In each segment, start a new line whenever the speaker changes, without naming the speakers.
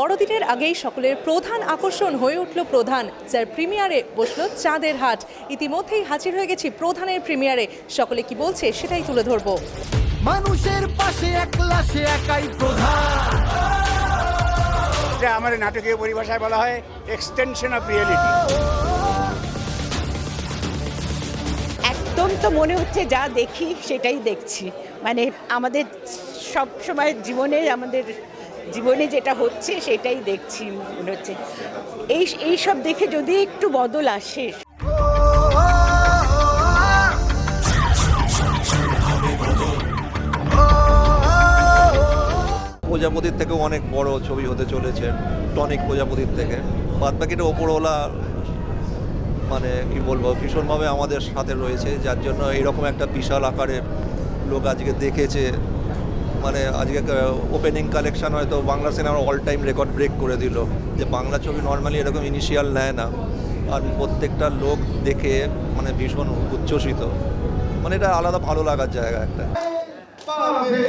বড়দিনের আগেই সকলের প্রধান আকর্ষণ হয়ে উঠল প্রধান যার প্রিমিয়ারে বসল চাঁদের হাট। ইতিমধ্যেই হাজির হয়ে গেছি প্রধানের প্রিমিয়ারে। সকলে কি বলছে সেটাই তুলে ধরবো।
মানুষের পাশে একলা সে একাই প্রধান।
এটা আমাদের নাটকীয় পরিভাষায় বলা হয় এক্সটেনশন অফ রিয়েলিটি
একদম তো মনে হচ্ছে যা দেখি সেটাই দেখছি। মানে আমাদের সব সময় জীবনে আমাদের জীবনে যেটা হচ্ছে সেটাই দেখছি মনে হচ্ছে। এই এই সব দেখে যদি একটু বদল আসে।
প্রজাপতির থেকেও অনেক বড় ছবি হতে চলেছে, টনিক প্রজাপতির থেকে। বাদ বাকিটা ওপরওয়ালা মানে কি বলব, ভীষণভাবে আমাদের সাথে রয়েছে, যার জন্য এরকম একটা বিশাল আকারের লোক আজকে দেখেছে। মানে আজকে ওপেনিং কালেকশন হয়তো বাংলা সিনেমার অল টাইম রেকর্ড ব্রেক করে দিল। যে বাংলা ছবি নর্মালি এরকম ইনিশিয়াল নেয় না। আর প্রত্যেকটা লোক দেখে মানে ভীষণ উচ্ছ্বসিত। মানে এটা আলাদা ভালো লাগার জায়গা একটা।
পাবে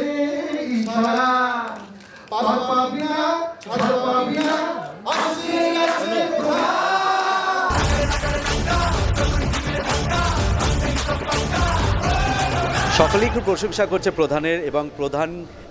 সকলেই খুব প্রশংসা করছে প্রধানের এবং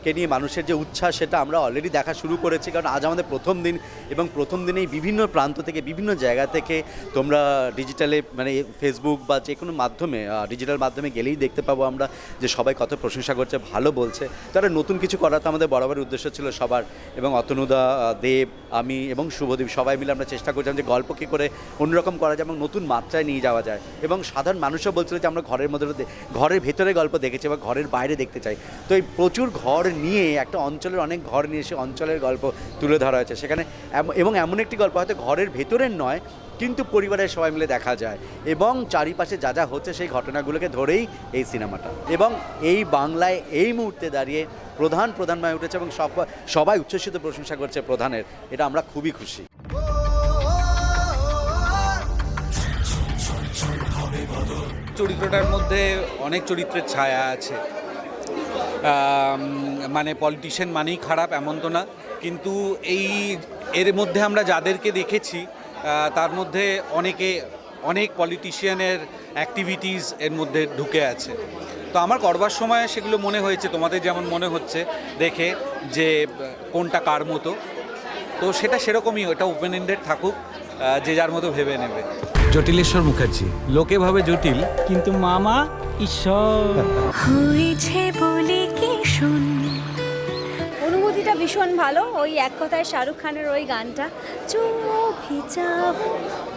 প্রধানকে নিয়ে মানুষের যে উচ্ছ্বাস সেটা আমরা অলরেডি দেখা শুরু করেছি। কারণ আজ আমাদের প্রথম দিন এবং প্রথম দিনেই বিভিন্ন প্রান্ত থেকে, বিভিন্ন জায়গা থেকে তোমরা ডিজিটালে মানে ফেসবুক বা যে কোনো মাধ্যমে ডিজিটাল মাধ্যমে গেলেই দেখতে পাবো আমরা যে সবাই কত প্রশংসা করছে, ভালো বলছে। তারা নতুন কিছু করা তো আমাদের বরাবর উদ্দেশ্য ছিল সবার। এবং অতনুদা দেব, আমি এবং শুভদীপ সবাই মিলে আমরা চেষ্টা করছিলাম যে গল্প কী করে অন্যরকম করা যায় এবং নতুন মাত্রায় নিয়ে যাওয়া যায়। এবং সাধারণ মানুষও বলছিল যে আমরা ঘরের মধ্যে, ঘরের ভেতরে গল্প দেখেছি বা ঘরের বাইরে দেখতে চাই। তো এই প্রচুর ঘর নিয়ে একটা অঞ্চলের অনেক ঘর নিয়ে সে অঞ্চলের গল্প তুলে ধরা হয়েছে। সেখানে এবং এমন একটি গল্প হয়তো ঘরের ভেতরের নয়, কিন্তু পরিবারের সবাই মিলে দেখা যায়। এবং চারিপাশে যা যা হচ্ছে সেই ঘটনাগুলোকে ধরেই এই সিনেমাটা। এবং এই বাংলায় এই মুহূর্তে দাঁড়িয়ে প্রধান প্রধান হয়ে উঠেছে এবং সব, সবাই উচ্ছ্বসিত প্রশংসা করছে প্রধানের। এটা আমরা খুবই খুশি।
চরিত্রটার মধ্যে অনেক চরিত্রের ছায়া আছে। মানে পলিটিশিয়ান মানেই খারাপ, এমন তো না। কিন্তু এই, এর মধ্যে আমরা যাদেরকে দেখেছি তার মধ্যে অনেকে, অনেক পলিটিশিয়ানের অ্যাক্টিভিটিস এর মধ্যে ঢুকে আছে। তো আমার করবার সময় সেগুলো মনে হয়েছে, তোমাদের যেমন মনে হচ্ছে, দেখে যে, কোনটা কার মতো। তো সেটা সেরকমই, ওটা ওপেন এন্ডেড থাকুক যে যার মতো ভেবে নেবে।
জটিলেশ্বর মুখার্জি। লোকে ভাবে জটিল
কিন্তু মামা ঈশ্বর।
হয়েছে বলে কি শুন?
অনুভূতিটা ভীষণ ভালো ওই এক কথায় শাহরুখ খানের ওই গানটা। চুমো ভিজা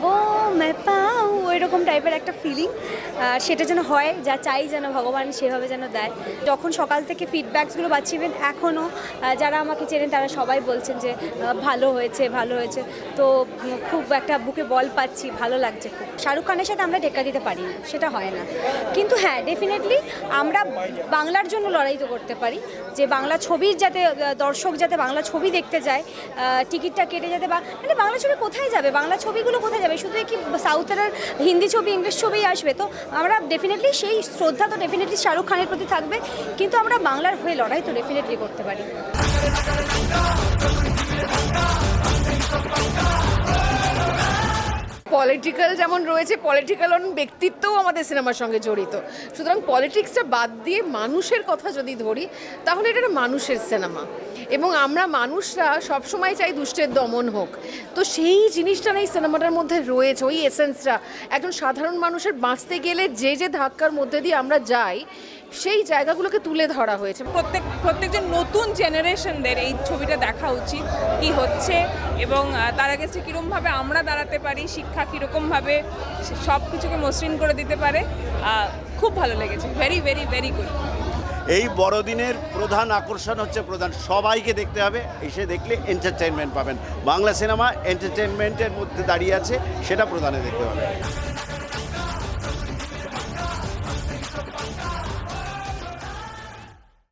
ও মে পাও এরকম টাইপের একটা ফিলিং সেটা যেন হয়, যা চাই যেন ভগবান সেভাবে যেন দেয়। যখন সকাল থেকে ফিডব্যাকসগুলো পাচ্ছি ইভেন এখনও যারা আমাকে চেনেন, তারা সবাই বলছেন যে ভালো হয়েছে ভালো হয়েছে। তো খুব একটা বুকে বল পাচ্ছি, ভালো লাগছে খুব। শাহরুখ খানের সাথে আমরা টেক্কা দিতে পারি না সেটা হয় না। কিন্তু হ্যাঁ ডেফিনেটলি আমরা বাংলার জন্য লড়াই তো করতে পারি, যে বাংলা ছবির যাতে দর্শক যাতে বাংলা ছবি দেখতে যায় টিকিটটা কেটে যাতে বা মানে বাংলা ছবি কোথায় যাবে? বাংলা ছবিগুলো কোথায় যাবে? শুধু কি সাউথের হিন্দি ছবি, ইংলিশ ছবি আসবে। তো আমরা ডেফিনেটলি সেই শ্রদ্ধা তো ডেফিনেটলি শাহরুখ খানের প্রতি থাকবে। কিন্তু আমরা বাংলার হয়ে লড়াই তো ডেফিনেটলি করতে পারি।
পলিটিক্যাল যেমন রয়েছে পলিটিক্যাল অন ব্যক্তিত্বও আমাদের সিনেমার সঙ্গে জড়িত। সুতরাং পলিটিক্সটা বাদ দিয়ে মানুষের কথা যদি ধরি, তাহলে এটা একটা মানুষের সিনেমা এবং আমরা মানুষরা সবসময় চাই দুষ্টের দমন হোক। তো সেই জিনিসটা না এই সিনেমাটার মধ্যে রয়েছে, ওই এসেন্সটা। একজন সাধারণ মানুষের বাঁচতে গেলে যে যে ধাক্কার মধ্যে দিয়ে আমরা যাই, সেই জায়গাগুলোকে তুলে ধরা হয়েছে।
প্রত্যেক, প্রত্যেকজন নতুন জেনারেশনদের এই ছবিটা দেখা উচিত কি হচ্ছে এবং তারা কাছে কীরকমভাবে আমরা দাঁড়াতে পারি, শিক্ষা কীরকমভাবে সব কিছুকে মসৃণ করে দিতে পারে খুব ভালো লেগেছে। ভেরি ভেরি ভেরি গুড
এই বড়দিনের প্রধান আকর্ষণ হচ্ছে প্রধান সবাইকে দেখতে হবে, এসে দেখলে এন্টারটেনমেন্ট পাবেন। বাংলা সিনেমা এন্টারটেনমেন্টের মধ্যে দাঁড়িয়ে আছে, সেটা প্রধানে দেখতে পাবেন